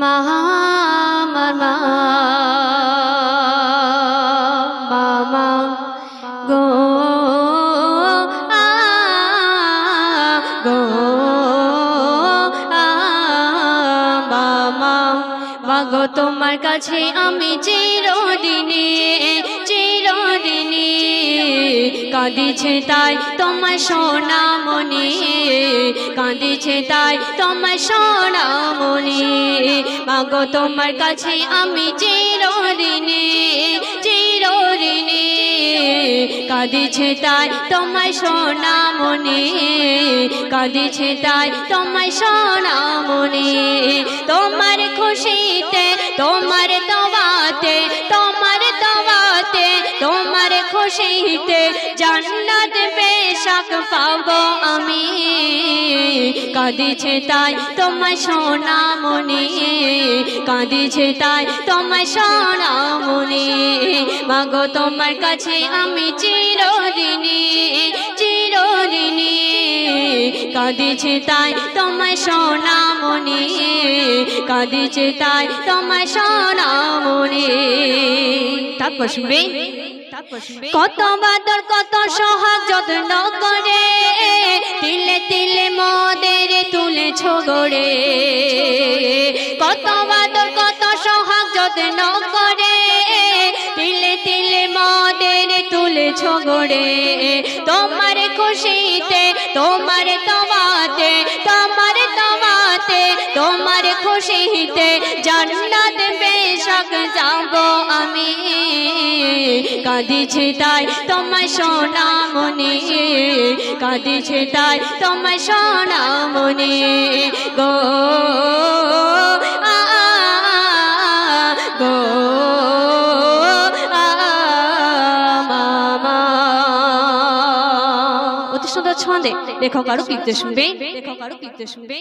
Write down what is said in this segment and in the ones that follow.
মা মামা গো আ, গো আ, মামা মাগো তোমার কাছে আমি চিরদিনে কাঁদিছে তাই তোমার সোনা মনে কাঁদিছে তাই তোমার সোনা মনে মাগো, তোমার কাছে আমি চিরদিনে চিরদিনে কাঁদিছে তাই তোমার সোনা মনে কাঁদিছে তাই তোমার সোনা খুশিতে জান্নাত বেশক পাবো আমি। কাঁদিছে তাই তোমার সোনা মনে, কাঁদিছে তাই তোমার সোনা মনে। মাগো, তোমার কাছে আমি চিরদিনে চিরদিনে কাঁদিছে তাই তোমার সোনা মনে, কাঁদিছে তাই তোমার সোনা মনে। তারপর শুনবে কত বাদর, কত সোহাগ যত্ন করে। তিলে তিলে মদের তুলে ছগড়ে। কত বাদর, কত সোহাগ যত্ন করে। তিলে তিলে মদের তুলে ছগড়ে। তোমার খুশিতে, তোমার তোমাতে তোমার তোমাতে তোমার খুশিতে জান্নাত বেশক যাব আমি। কাঁদিছে তাই তোমার সোনা মনে কাঁদিছে তাই তোমার সোনা মনে। গো ছন্দে লেখক আরও কীর্তে শুনবে। লেখক আরও কীর্তে শুনবে।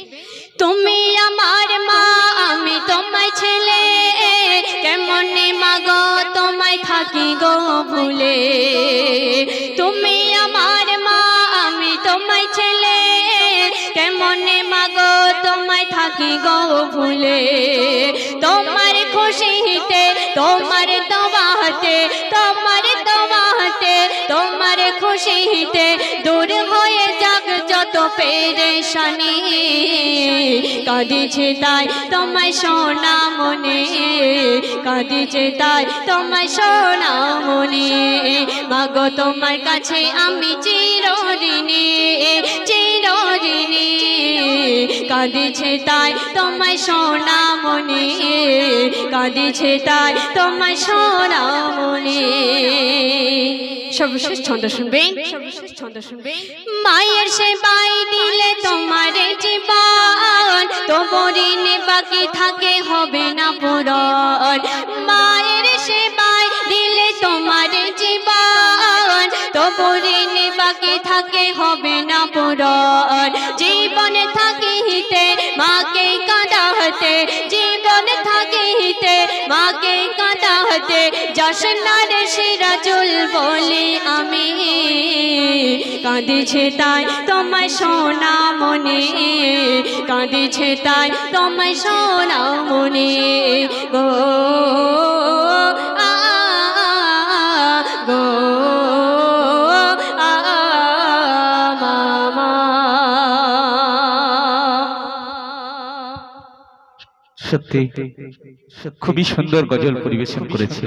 তুমি আমার মা আমি তোমায় ছেলে। থাকি গো ভুলে। তুমি আমার মা, আমি তোমায় ছেলে। কেমনে মাগো তোমায় থাকি গো ভুলে? তোমার খুশিতে, তোমার দবাতে তোমার দবাতে তোমার খুশিতে দূর হয়ে যাক যত পেরেশানি। কাঁদিছে তাই তোমায় সোনা মনে। কাঁদিছে তাই তোমায় সোনা মনে। মাগো তোমার কাছে আমি চিরদিনে চিরদিনে। কাঁদিছে তাই তোমায় সোনা মনে। কাঁদিছে তাই তোমায় সোনা মনে। সর্বশেষ ছন্দ শুনবে সর্বশেষ ছন্দ শুনবে মায়ের দিলে তোমার জীবন তোমার বাকি থাকে হবে না পুরন মায়ের সেবাই দিলে তোমার জীবন। তোমার বাকি থাকে হবে না পুরন জীবন থাকিতে মাকে কাঁদাতে জীবন থাকিতে মাকে কাঁদাতে যশনার সিরাজুল বলি আমি। কাঁদিছে তাই তোমায় সোনা মনে। কাঁদিছে তাই তোমায় সোনা মনে। গো সত্যি খুবই সুন্দর গজল পরিবেশন করেছে।